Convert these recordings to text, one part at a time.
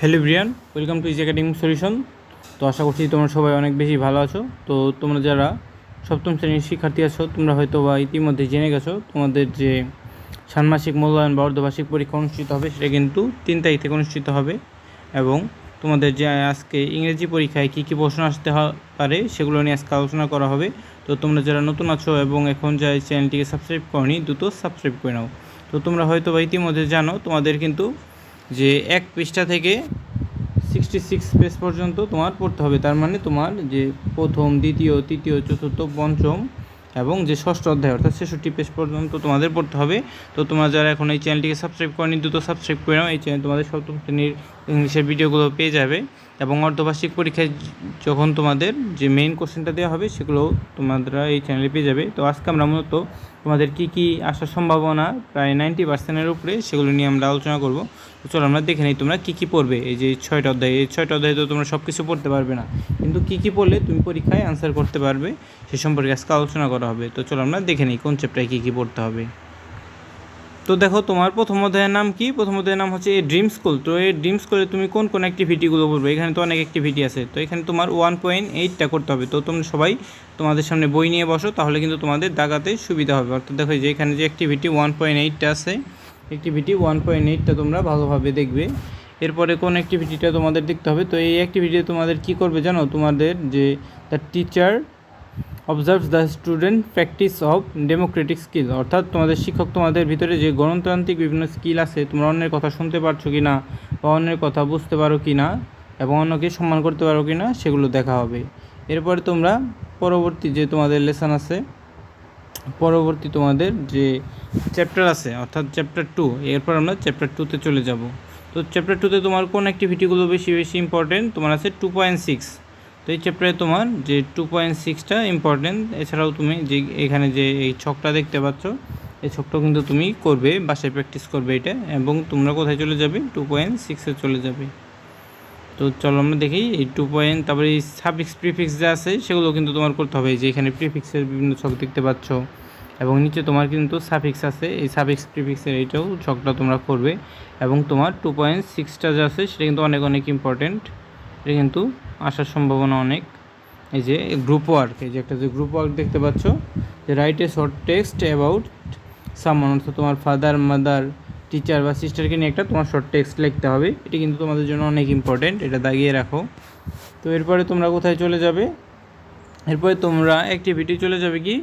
Hello Brian, welcome to is academic solution তো আশা করছি তোমরা সবাই অনেক বেশি ভালো আছো। তো তোমরা যারা সপ্তম শ্রেণির শিক্ষার্থী আছো, তোমরা হয়তো বা ইতিমধ্যে জেনে গেছো, তোমাদের যে ষান্মাসিক মূল্যায়ন বা অর্ধবার্ষিক পরীক্ষা অনুষ্ঠিত হবে, সেটা কিন্তু তিন তারিখ থেকে অনুষ্ঠিত হবে। এবং তোমাদের যে আজকে ইংরেজি পরীক্ষায় কী কী প্রশ্ন আসতে পারে, সেগুলো নিয়ে আজকে আলোচনা করা হবে। তো তোমরা যারা নতুন আছো এবং এখন যা চ্যানেলটিকে সাবস্ক্রাইব করনি, দ্রুত সাবস্ক্রাইব করে নাও। তো তোমরা হয়তো বা ইতিমধ্যে জানো, তোমাদের কিন্তু যে এক পৃষ্ঠা থেকে সিক্সটি সিক্স পেজ পর্যন্ত তোমার পড়তে হবে। তার মানে তোমার যে প্রথম, দ্বিতীয়, তৃতীয়, চতুর্থ, পঞ্চম এবং যে ষষ্ঠ অধ্যায়, অর্থাৎ ছেষট্টি পেজ পর্যন্ত তোমাদের পড়তে হবে। তো তোমরা যারা এখন এই চ্যানেলটিকে সাবস্ক্রাইব করেনি, দ্রুত সাবস্ক্রাইব করে নাও। এই চ্যানেল তোমাদের সপ্তম শ্রেণির ইংলিশের ভিডিওগুলো পেয়ে যাবে এবং অর্ধবার্ষিক পরীক্ষায় যখন তোমাদের যে মেইন কোশ্চেনটা দেওয়া হবে, সেগুলো তোমরা এই চ্যানেলে পেয়ে যাবে। তো আজকে আমরা মূলত তোমাদের কি কি আসার সম্ভাবনা প্রায় নাইনটি পার্সেন্টের উপরে সেগুলো নিয়ে আমরা আলোচনা করব। তো চলো আমরা দেখে নিই তোমরা কী কী পড়বে। এই যে ছয়টা অধ্যায়, এই ছয়টা অধ্যায়ে তো তোমরা সব কিছু পড়তে পারবে না। কিন্তু কী কী পড়লে তুমি পরীক্ষায় অ্যান্সার করতে পারবে, সে সম্পর্কে আজকে আলোচনা করা হবে। তো চলো আমরা দেখে নিই কোন চ্যাপ্টারে কী কী পড়তে হবে। তো দেখো, তোমার প্রথম অধ্যায়ের নাম কি? প্রথম অধ্যায়ের নাম হচ্ছে এই ড্রিম স্কুল। তো এই ড্রিম স্কুলে তুমি কোন কোন অ্যাক্টিভিটিগুলো করবে এখানে তো অনেক অ্যাক্টিভিটি আছে। তো এখানে তোমার ওয়ান পয়েন্ট এইটটা করতে হবে। তো তোমরা সবাই তোমাদের সামনে বই নিয়ে বসো, তাহলে কিন্তু তোমাদের দাগাতে সুবিধা হবে। অর্থাৎ দেখো যে এখানে যে অ্যাক্টিভিটি ওয়ান পয়েন্ট এইটটা আছে অ্যাক্টিভিটি ওয়ান পয়েন্ট এইটটা তোমরা ভালোভাবে দেখবে। এরপরে কোন অ্যাক্টিভিটিটা তোমাদের দেখতে হবে? তো এই অ্যাক্টিভিটি তোমাদের কি করবে জানো? তোমাদের যে the teacher observes the student practice of democratic skill অর্থাৎ তোমাদের শিক্ষক তোমাদের ভিতরে যে গণতান্ত্রিক বিভিন্ন স্কিল আছে, তোমরা অন্যের কথা শুনতে পারছ কি না বা অন্যের কথা বুঝতে পারো কি না এবং অন্যকে সম্মান করতে পারো কি না সেগুলো দেখা হবে। এরপরে তোমরা পরবর্তী যে তোমাদের লেসন আছে, পরবর্তী তোমাদের যে চ্যাপ্টার আছে, অর্থাৎ চ্যাপ্টার টু এরপর আমরা চ্যাপ্টার টুতে চলে যাব। তো চ্যাপ্টার টুতে তোমার কোন অ্যাক্টিভিটিগুলো বেশি বেশি ইম্পর্টেন্ট তোমার আছে টু পয়েন্ট সিক্স তো এই চ্যাপ্টারে তোমার যে টু পয়েন্ট সিক্সটা ইম্পর্টেন্ট এছাড়াও তুমি যে এখানে যে এই ছকটা দেখতে পাচ্ছ, এই ছকটাও কিন্তু তুমি করবে, বাসায় প্র্যাকটিস করবে এটা, এবং তোমরা কোথায় চলে যাবে? টু পয়েন্ট সিক্সে চলে যাবে। তো চলো আমরা দেখি, এই টু পয়েন্ট তারপরে এই সাফিক্স প্রিফিক্স যা আছে, সেগুলো কিন্তু তোমার করতে হবে। যে এখানে প্রিফিক্সের বিভিন্ন ছক দেখতে পাচ্ছ, এবং নিচে তোমার কিন্তু সাফিক্স আছে, এই সাফিক্স প্রিফিক্সের এইটাও ছকটা তোমরা করবে, এবং তোমার টু পয়েন্ট সিক্সটা যা আছে, সেটা কিন্তু অনেক অনেক ইম্পর্টেন্ট এটা কিন্তু আসার সম্ভাবনা অনেক। এই যে গ্রুপ ওয়ার্ক এই যে একটা যে গ্রুপ ওয়ার্ক দেখতে পাচ্ছ, যে write a short text about সামন অর্থাৎ তোমার ফাদার মাদার টিচার বা সিস্টারকে নিয়ে একটা তোমার শর্ট টেক্সট লিখতে হবে। এটি কিন্তু তোমাদের জন্য অনেক ইম্পর্টেন্ট এটা দাগিয়ে রাখো। তো এরপরে তোমরা কোথায় চলে যাবে? এরপরে তোমরা অ্যাক্টিভিটি চলে যাবে কি?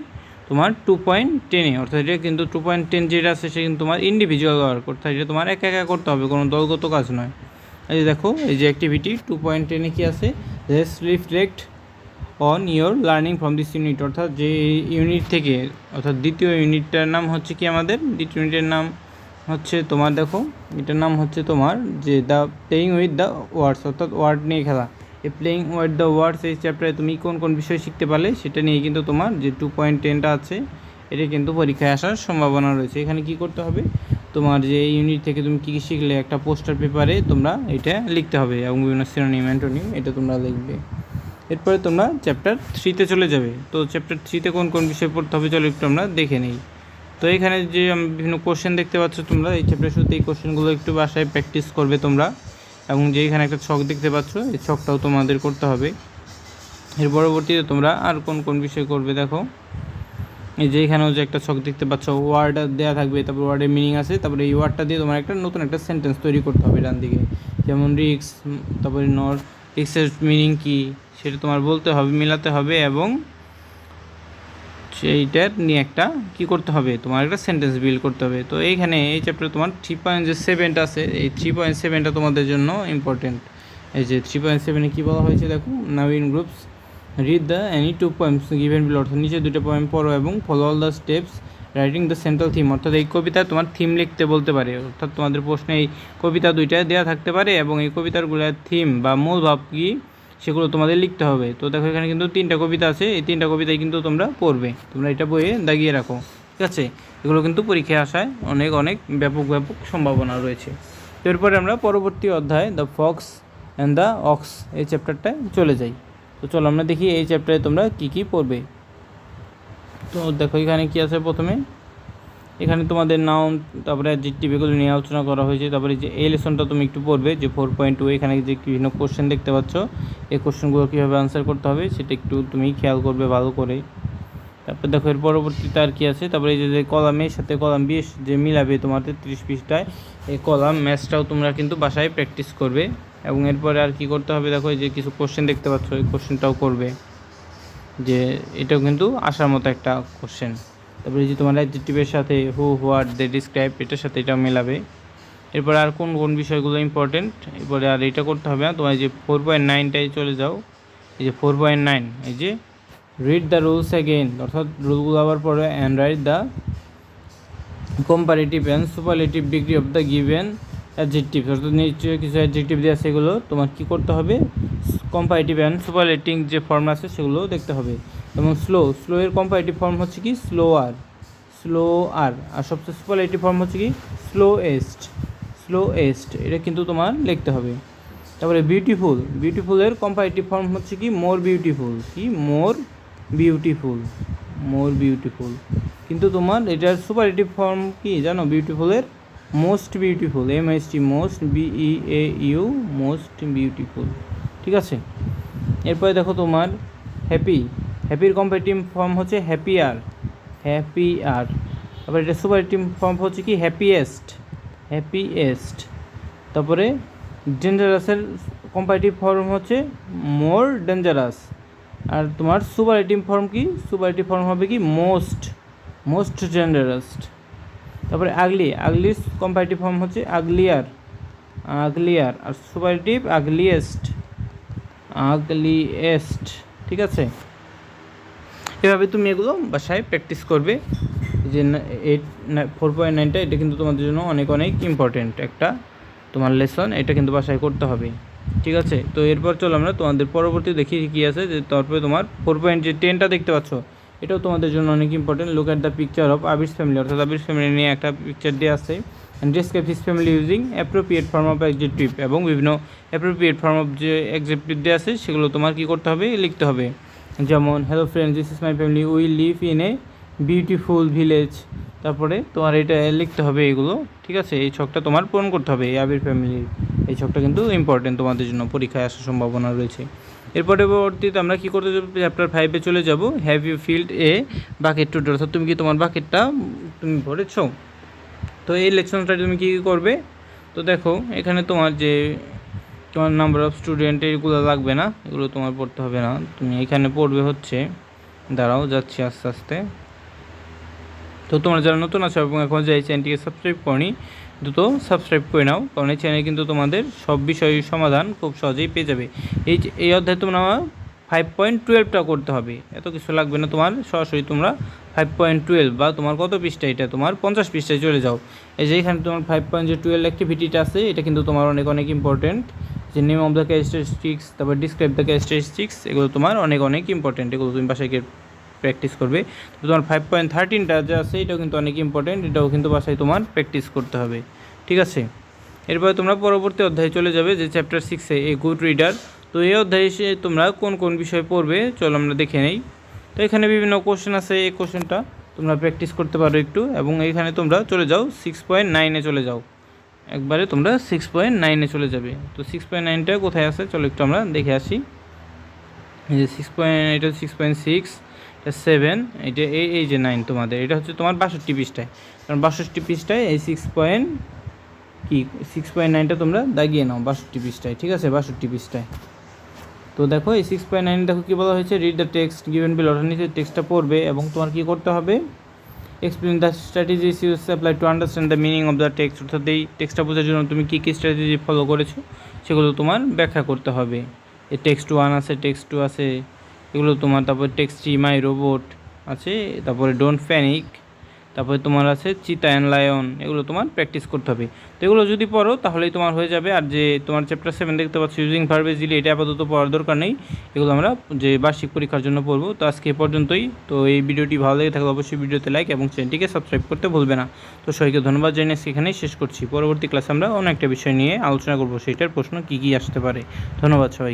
তোমার টু পয়েন্ট টেনে অর্থাৎ এটা কিন্তু টু পয়েন্ট টেন যেটা আছে, সেটা কিন্তু তোমার ইন্ডিভিজুয়াল ওয়ার্ক অর্থাৎ এটা তোমার একা একা করতে হবে, কোনো দলগত কাজ নয়। এই দেখো, এই যে অ্যাক্টিভিটি টু পয়েন্ট টেনে কী আছে? Reflect on your learning from this unit অর্থাৎ যে ইউনিট থেকে, অর্থাৎ দ্বিতীয় ইউনিটটার নাম হচ্ছে কি আমাদের? দ্বিতীয় ইউনিটের নাম হচ্ছে তোমার, দেখো, এটার নাম হচ্ছে তোমার যে the playing with the words অর্থাৎ ওয়ার্ড নিয়ে খেলা। এই প্লেয়িং উইথ দ্য ওয়ার্ডস এই চ্যাপ্টারে তুমি কোন কোন বিষয় শিখতে পারলে, সেটা নিয়ে কিন্তু তোমার যে টু পয়েন্ট টেনটা আছে, এটা কিন্তু পরীক্ষায় আসার সম্ভাবনা রয়েছে। এখানে কি করতে হবে? তোমার যে ইউনিট থেকে তুমি কী কী শিখলে, একটা পোস্টার পেপারে তোমরা এটা লিখতে হবে এবং বিভিন্ন সিনোনিম অ্যান্টোনিম এটা তোমরা লিখবে। এরপরে তোমরা চ্যাপ্টার থ্রিতে চলে যাবে। তো চ্যাপ্টার থ্রিতে কোন কোন বিষয় পড়তে হবে চলো একটু আমরা দেখে নিই। তো এখানে যে বিভিন্ন কোশ্চেন দেখতে পাচ্ছ তোমরা, এই চ্যাপ্টার শুরুতে এই কোশ্চেনগুলো একটু বাসায় প্র্যাকটিস করবে তোমরা। এবং যে এখানে একটা ছক দেখতে পাচ্ছ, এই ছকটাও তোমাদের করতে হবে। এর পরবর্তীতে তোমরা আর কোন কোন বিষয় করবে দেখো। এই যে এখানেও যে একটা ছক দেখতে পাচ্ছ ওয়ার্ড দেওয়া থাকবে, তারপর ওয়ার্ডের মিনিং আছে, তারপরে এই ওয়ার্ডটা দিয়ে তোমার একটা নতুন একটা সেন্টেন্স তৈরি করতে হবে ডান দিকে। যেমন রিক্স তারপরে নর রিক্সের মিনিং কি, সেটা তোমার বলতে হবে, মিলাতে হবে এবং সেইটার নিয়ে একটা কি করতে হবে, তোমার একটা সেন্টেন্স বিল্ড করতে হবে। তো এইখানে এই চ্যাপ্টারে তোমার থ্রি পয়েন্ট যে সেভেনটা আছে, এই থ্রি পয়েন্ট সেভেনটা তোমাদের জন্য ইম্পর্টেন্ট এই যে থ্রি পয়েন্ট সেভেনে কী বলা হয়েছে দেখো now in groups read the any two points given below অর্থাৎ নিচে দুটো পয়েন্ট পড়ো এবং follow all the steps writing the central theme অর্থাৎ এই কবিতায় তোমার থিম লিখতে বলতে পারে। অর্থাৎ তোমাদের প্রশ্নে এই কবিতা দুইটা দেওয়া থাকতে পারে এবং এই কবিতাগুলোর থিম বা মূল ভাব কী, সেগুলো তোমাদের লিখতে হবে। তো দেখো, এখানে কিন্তু তিনটা কবিতা আছে। এই তিনটা কবিতায় কিন্তু তোমরা পড়বে। তোমরা এটা বইয়ে দাগিয়ে রাখো। ঠিক আছে? এগুলো কিন্তু পরীক্ষায় আসায় অনেক অনেক ব্যাপক ব্যাপক সম্ভাবনা রয়েছে। এরপরে আমরা পরবর্তী অধ্যায় the fox and the ox এই চ্যাপ্টারটায় চলে যাই। তো চলো আমরা দেখি এই চ্যাপ্টারে তোমরা কী কী পড়বে। তো দেখো এখানে কী আছে প্রথমে? এখানে তোমাদের নাউন তারপরে অ্যাডজেক্টিভ এগুলো নিয়ে আলোচনা করা হয়েছে। তারপরে যে এই লেসনটা তুমি একটু পড়বে, যে ফোর পয়েন্ট টু এখানে যে বিভিন্ন কোশ্চেন দেখতে পাচ্ছ, এই কোশ্চেনগুলো কীভাবে আনসার করতে হবে সেটা একটু তুমি খেয়াল করবে ভালো করে। তারপর দেখো এর পরবর্তীতে আর কি আছে? তারপরে এই যে যে কলাম এর সাথে কলাম বিশ যে মিলাবে তোমার তেত্রিশ পৃষ্ঠায়, এই কলাম ম্যাথসটাও তোমরা কিন্তু বাসায় প্র্যাকটিস করবে। এবং এরপরে আর কি করতে হবে, দেখো এই যে কিছু কোশ্চেন দেখতে পাচ্ছ, এই কোশ্চেনটাও করবে। যে এটাও কিন্তু আসার মতো একটা কোশ্চেন তারপরে যে তোমার অ্যাডজেক্টিভের সাথে হু হোয়াট দে ডিসক্রাইব এটার সাথে এটা মেলাবে। এরপরে আর কোন কোন বিষয়গুলো ইম্পর্টেন্ট এরপরে আর এটা করতে হবে না, তোমার যে ফোর পয়েন্ট নাইনটায় চলে যাও। এই যে ফোর পয়েন্ট নাইন এই যে রিড দ্য রুলস অ্যাগেইন অর্থাৎ রুলগুলো আবার পরে and write the comparative and superlative degree of the given adjective অর্থাৎ নিশ্চয়ই কিছু অ্যাডজেক্টিভ দেওয়া সেগুলো তোমার কী করতে হবে? কম্পারেটিভ অ্যান্ড সুপারলেটিং যে ফর্ম আছে সেগুলো দেখতে হবে। এবং স্লো স্লো এর কম্পারেটিভ ফর্ম হচ্ছে কি? স্লোয়ার স্লো আর আর সবচেয়ে সুপারলেটিভ ফর্ম হচ্ছে কি? স্লো এস্ট স্লো এস্ট এটা কিন্তু তোমার লিখতে হবে। তারপরে বিউটিফুল বিউটিফুলের কম্পারেটিভ ফর্ম হচ্ছে কি? মোর বিউটিফুল কি? মোর বিউটিফুল মোর বিউটিফুল কিন্তু তোমার এটার সুপারলেটিভ ফর্ম কি? জানো বিউটিফুলের most beautiful M S T most B E A U most beautiful, ঠিক আছে? এরপরে দেখো তোমার হ্যাপি, হ্যাপির কম্পারেটিভ ফর্ম হচ্ছে হ্যাপিয়ার হ্যাপিয়ার তারপরে এটা সুপারলেটিভ ফর্ম হচ্ছে কি হ্যাপিয়েস্ট হ্যাপিয়েস্ট, তারপরে ডেঞ্জারাসের কম্পারেটিভ ফর্ম হচ্ছে মোর ডেঞ্জারাস আর তোমার সুপারলেটিভ ফর্ম কি সুপারলেটিভ ফর্ম হবে কি মোস্ট মোস্ট ডেঞ্জারাস তারপরে আগলি, আগলির কম্পারেটিভ ফর্ম হচ্ছে আগলিয়ার আগলিয়ার, আর সুপারলেটিভ আগলিয়েস্ট আগলিয়েস্ট, ঠিক আছে? এভাবে তুমি এগুলো বাসায় প্র্যাকটিস করবে যে এইট ফোর পয়েন্ট নাইনটা এটা কিন্তু তোমাদের জন্য অনেক অনেক ইম্পর্টেন্ট একটা তোমার লেসন এটা কিন্তু বাসায় করতে হবে, ঠিক আছে? তো এরপর চলো আমরা তোমাদের পরবর্তী দেখি কী আছে, যে তারপরে তোমার ফোর পয়েন্ট যে টেনটা দেখতে পাচ্ছ এটাও তোমাদের জন্য অনেক important look at the picture of Abi's family অর্থাৎ আবিস ফ্যামিলি নিয়ে একটা পিকচার দিয়ে আছে। And describe his family using appropriate form of exceptive এবং বিভিন্ন অ্যাপ্রোপ্রিয়েট ফর্ম অফ যে এক্সেপটিভ দিয়ে আছে, সেগুলো তোমার কী করতে হবে? লিখতে হবে। যেমন hello friend this is my family we live in a beautiful village তারপরে তোমার এটা লিখতে হবে এগুলো। ঠিক আছে? এই ছকটা তোমার পূরণ করতে হবে এই আবির ফ্যামিলির এই ছকটা কিন্তু ইম্পর্টেন্ট তোমাদের জন্য। পরীক্ষায় আসার সম্ভাবনা রয়েছে। এরপরে পরবর্তীতে আমরা কী করতে যাব? চ্যাপ্টার ফাইভে চলে যাব। Have you filled a bucket to অর্থাৎ তুমি কি তোমার বাকেটটা তুমি ভরেছো? তো এই লেকশনটা তুমি কী করবে? তো দেখো, এখানে তোমার যে তোমার নাম্বার অফ স্টুডেন্ট এগুলো লাগবে না, এগুলো তোমার পড়তে হবে না। তুমি এখানে পড়বে হচ্ছে, দাঁড়াও, যাচ্ছি আস্তে আস্তে। তো তোমরা যারা নতুন আছো এবং এখন যে এই চ্যানেলটিকে সাবস্ক্রাইব করনি দ্রুত সাবস্ক্রাইব করে নাও, কারণ এই চ্যানেলে কিন্তু তোমাদের সব বিষয়ের সমাধান খুব সহজেই পেয়ে যাবে। এই এই অধ্যায়ে তোমরা ফাইভ পয়েন্ট টুয়েলভটা করতে হবে। এত কিছু লাগবে না তোমার, সরাসরি তোমরা ফাইভ পয়েন্ট টুয়েলভ বা তোমার কত পৃষ্ঠা এটা? তোমার পঞ্চাশ পৃষ্ঠায় চলে যাও। এই যে, এখানে তোমার ফাইভ পয়েন্ট যে টুয়েলভ অ্যাক্টিভিটিটা আছে, এটা কিন্তু তোমার অনেক অনেক ইম্পর্টেন্ট যে নেম অফ দ্য ক্যারেক্টারিস্টিক্স তারপর ডিসক্রাইব দ্য ক্যারেক্টারিস্টিক্স এগুলো তোমার অনেক অনেক ইম্পর্টেন্ট এগুলো তুমি বাসায় প্র্যাকটিস করবে। তোমার ফাইভ পয়েন্ট থার্টিনটা যে আছে, এটাও কিন্তু অনেক ইম্পর্টেন্ট এটাও কিন্তু বাসায় তোমার প্র্যাকটিস করতে হবে। ঠিক আছে? এরপরে তোমরা পরবর্তী অধ্যায়ে চলে যাবে যে চ্যাপ্টার সিক্সে এ গুড রিডার তো এই অধ্যায়ে এসে তোমরা কোন কোন বিষয় পড়বে, চলো আমরা দেখে নেই। তো এখানে বিভিন্ন কোশ্চেন আছে, এই কোশ্চেনটা তোমরা প্র্যাকটিস করতে পারো একটু। এবং এখানে তোমরা চলে যাও সিক্স পয়েন্ট নাইনে চলে যাও। একবারে তোমরা সিক্স পয়েন্ট নাইনে চলে যাবে। তো সিক্স পয়েন্ট নাইনটা কোথায় আছে? চলো একটু আমরা দেখে আসি। সিক্স পয়েন্ট এটা সিক্স পয়েন্ট সিক্স সেভেন এটা এই এই যে নাইন তোমাদের, এটা হচ্ছে তোমার বাষট্টি পিসটায় কারণ বাষট্টি পিসটায় এই সিক্স পয়েন্ট কি? সিক্স পয়েন্ট নাইনটা তোমরা দাগিয়ে নাও বাষট্টি পিসটায় ঠিক আছে? বাষট্টি পিসটায় তো দেখো, এই সিক্স পয়েন্ট নাইন দেখো কী বলা হয়েছে? Read the text given below অর্থাৎ নিচে টেক্সটটা পড়বে এবং তোমার কী করতে হবে? Explain the strategies use apply to understand the meaning of the text অর্থাৎ এই টেক্সটটা বোঝার জন্য তুমি কী কী স্ট্র্যাটেজি ফলো করেছ, সেগুলো তোমার ব্যাখ্যা করতে হবে। এই টেক্সট ওয়ান আছে টেক্সট টু আছে এগুলো তোমার, তারপর টেক্সট মাই রোবট আছে, তারপরে ডোন্ট প্যানিক তারপরে তোমার আছে চিতা অ্যান্ড লায়ন এগুলো তোমার প্র্যাকটিস করতে হবে। তো এগুলো যদি পড়ো, তাহলেই তোমার হয়ে যাবে। আর যে তোমার চ্যাপ্টার সেভেন দেখতে পাচ্ছ ইউজিং ভার্বেজ দিলে এটা আপাতত পড়ার দরকার নেই। এগুলো আমরা যে বার্ষিক পরীক্ষার জন্য পড়ব, তো আজকে এ পর্যন্তই। তো এই ভিডিওটি ভালো লেগে থাকলে অবশ্যই ভিডিওতে লাইক এবং চ্যানেলটিকে সাবস্ক্রাইব করতে ভুলবে না। তো সবাইকে ধন্যবাদ জানিয়ে এখানেই শেষ করছি। পরবর্তী ক্লাসে আমরা অন্য একটা বিষয় নিয়ে আলোচনা করব। সেইটার প্রশ্ন কী কী আসতে পারে। ধন্যবাদ সবাইকে।